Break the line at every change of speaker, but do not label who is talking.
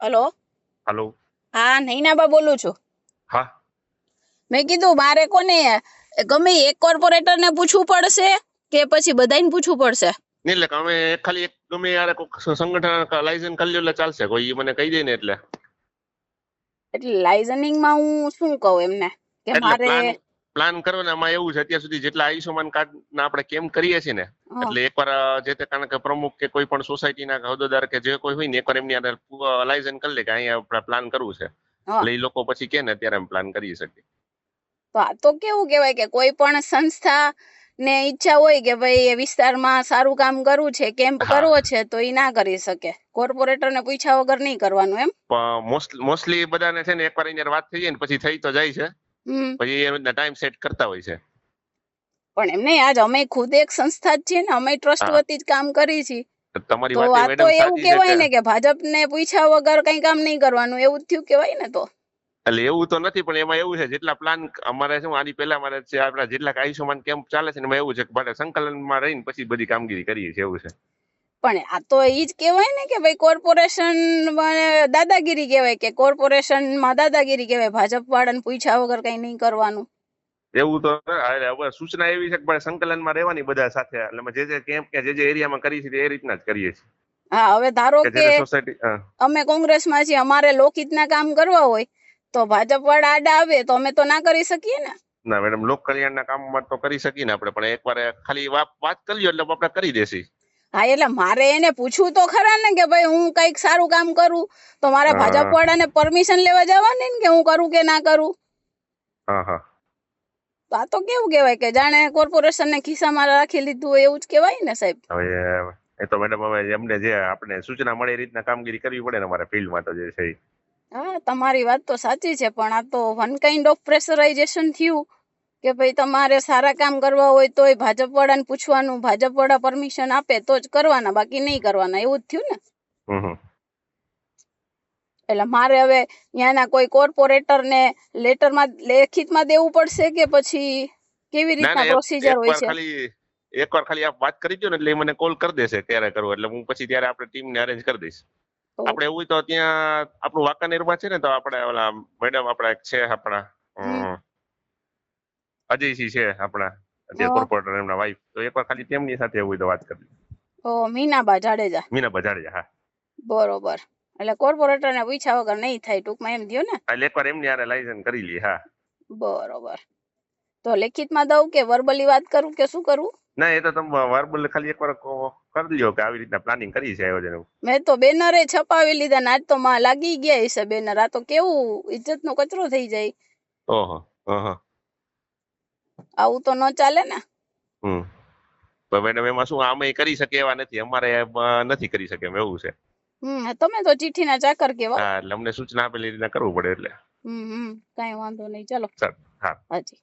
Hello?
હાલો.
હા નૈનાબા બોલું છું.
હા.
મેં કીધું મારે કોને ગમે એક કોર્પોરેટર ને પૂછવું પડશે કે પછી બધાને પૂછવું પડશે?
એટલે અમે ખાલી એક ગમે યાર કોઈક સંગઠન લાયસન્સ કરી લ્યો એટલે ચાલશે. કોઈ મને કહી દે ને એટલે.
એટલે લાયસનિંગમાં હું શું કહું એમને? કે મારે
પ્લાન કરો ને આમાં એવું છે અત્યાર સુધી જેટલા આયુષ્યમાન કાર્ડ ના આપણે કેમ કરીએ છીએ ને એટલે એકવાર જે તે કારણ કે પ્રમુખ કે કોઈ પણ સોસાયટીના હોદ્દેદાર કે જે કોઈ હોય ને એકવાર એમની અંદર લાયસન્સ કરી લે કે અહીંયા આપણે પ્લાન કરવું છે. એટલે એ લોકો પછી કે ને અત્યારે એમ પ્લાન કરી શકીએ
તો આ તો કેવું કહેવાય કે કોઈ પણ સંસ્થા ને ઈચ્છા હોય કે ભાઈ એ વિસ્તારમાં સારું કામ કરવું છે કેમ્પ કરવો છે તો એ ના કરી શકે. કોર્પોરેટર ને પૂછ્યા વગર નહીં કરવાનું એમ?
મોસ્ટલી બધાને છે ને એકવાર એની વાત થઈ જાય ને પછી થઈ તો જાય છે. પછી એ ટાઈમ સેટ કરતા હોય છે.
પણ એમ નહીં આજ અમે ખુદ એક સંસ્થા જ છીએ ને અમે ટ્રસ્ટ. વતી જ કામ કરી છીએ.
તમારી વાત
તો એવું કહેવાય ને કે ભાજપને પૂછ્યા વગર કઈ કામ નહીં કરવાનું એવું થયું કહેવાય ને તો.
એટલે એવું તો નથી પણ એમાં એવું છે જેટલા પ્લાન અમારે શું આની પહેલા અમારે છે આપણા જેટલા આયુષ્યમાન કેમ્પ ચાલે છે ને એમાં એવું છે કે સંકલનમાં રહીને પછી બધી કામગીરી કરીએ છીએ એવું છે.
પણ આ તો એ જ કહેવાય ને કે ભાઈ કોર્પોરેશન દાદાગીરી કહેવાય કે કોર્પોરેશનમાં દાદાગીરી કહેવાય. ભાજપ વાળાને પૂછ્યા વગર કઈ નહીં કરવાનું.
એવું તો હવે સૂચના એવી છે કે ભાઈ સંકલનમાં રહેવાની બધા સાથે. એટલે જે જે કેમ્પ કે જે જે એરિયામાં કરીએ છીએ એ રીતના જ કરીએ છીએ.
હા હવે ધારો
કે
અમે કોંગ્રેસમાં કોંગ્રેસમાં છીએ અમારે લોકહિતના કામ કરવા હોય તો ભાજપ વાળા આડા આવે તો અમે તો ના કરી શકીએ ને?
ના મેડમ લોક કલ્યાણના કામમાં તો કરી શકીએ ને આપણે પણ એકવાર ખાલી વાત વાત કરી એટલે આપણે કરી દેસી
હા એટલે મારે એને પૂછવું તો ખરા ને કે ભાઈ હું કંઈક સારું કામ કરું? તો મારે. ભાજપ વાળાને પરમિશન લેવા જવાની ને કે હું કરું કે ના કરું? આ તો કેવું કહેવાય કે જાણે કોર્પોરેશન ને ખિસ્સામાં રાખી લીધું હોય એવું જ કહેવાય ને સાહેબ.
હવે એ તો મેડમ હવે એમને જે આપણે સૂચના મળે એ રીતના કામગીરી કરવી પડે ને અમારા ફિલ્ડમાં તો જે છે
હા તમારી વાત તો સાચી છે પણ આ તો વન કાઇન્ડ ઓફ પ્રેશરાઇઝેશન થયું. કે ભાઈ તમારે સારા કામ કરવા હોય તોય ભાજપ વાળાને પૂછવાનું ભાજપ વાળા પરમિશન આપે તો જ કરવાના બાકી નહીં કરવાના. એવું જ થયું ને? એટલે મારે હવે ત્યાંના કોઈ કોર્પોરેટર ને લેટરમાં લેખિતમાં દેવું પડશે કે પછી કેવી રીતના પ્રોસીજર હોય છે?
એક એકવાર ખાલી આપ વાત કરી દો ને એટલે મને કોલ કરી દેશે ક્યારે કરવું એટલે હું પછી ત્યારે આપણે ટીમને અરેન્જ કરી દઈશ. આપણે એવું તો ત્યાં આપણું વાંકાનેરમાં છે ને તો આપણે ઓલા મેડમ આપણા છે આપણા અજયસિંહ છે આપણા
અત્યારે.
કોર્પોરેટર એમના વાઈફ તો એકવાર ખાલી તેમની સાથે એવું તો વાત કરી
ઓ મીનાબા જાડેજા.
મીના બજાડે હા.
બરોબર. એટલે કોર્પોરેટર ને પૂછ્યા વગર નહીં થાય ટૂંકમાં એમ થયું ને?
એટલે એકવાર એમની આરે લાયસન્સ કરી લી હા.
બરોબર. તો લેખિતમાં દઉં કે વર્બલી વાત કરું કે શું કરું?
ના એ તો તમે વર્બલ ખાલી એકવાર કરી દો કે આવી રીતના પ્લાનિંગ કરી છે આયોજન.
મેં તો બેનરે છપાવી લીધા ને આજ તો માં લાગી ગયા હશે બેનર. આ તો કેવું ઇજ્જત નો કચરો થઈ જાય.
ઓહો ઓહો.
આવું તો ન ચાલે ને?
હમ. તો મેડમ એમાં શું આમે કરી શકે એવા નથી. અમારે નથી કરી શકે એમ એવું છે.
હમ તમે તો ચિઠ્ઠી ના ચાકર કેવા.
હા એટલે અમને સૂચના આપેલી રીતના કરવું પડે એટલે.
હમ હમ. કઈ વાંધો નહીં. ચલો.
સર હા.
હાજી.